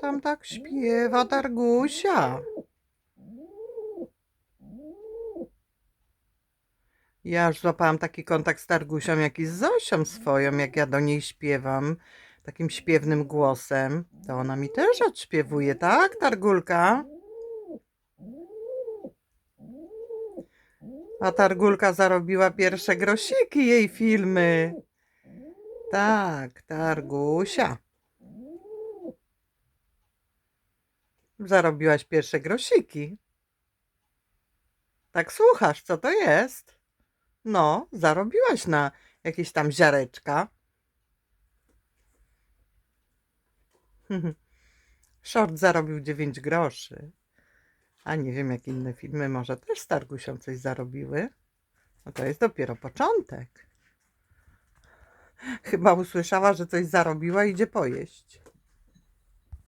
Tam tak śpiewa, Targusia? Ja już złapałam taki kontakt z Targusią, jak i z Zosią swoją, jak ja do niej śpiewam takim śpiewnym głosem. To ona mi też odśpiewuje, tak, Targulka? A Targulka zarobiła pierwsze grosiki jej filmy. Tak, Targusia. Zarobiłaś pierwsze grosiki. Tak słuchasz, co to jest? No, zarobiłaś na jakieś tam ziareczka. Short zarobił 9 groszy. A nie wiem, jak inne filmy może też z coś zarobiły. No to jest dopiero początek. Chyba usłyszała, że coś zarobiła i idzie pojeść.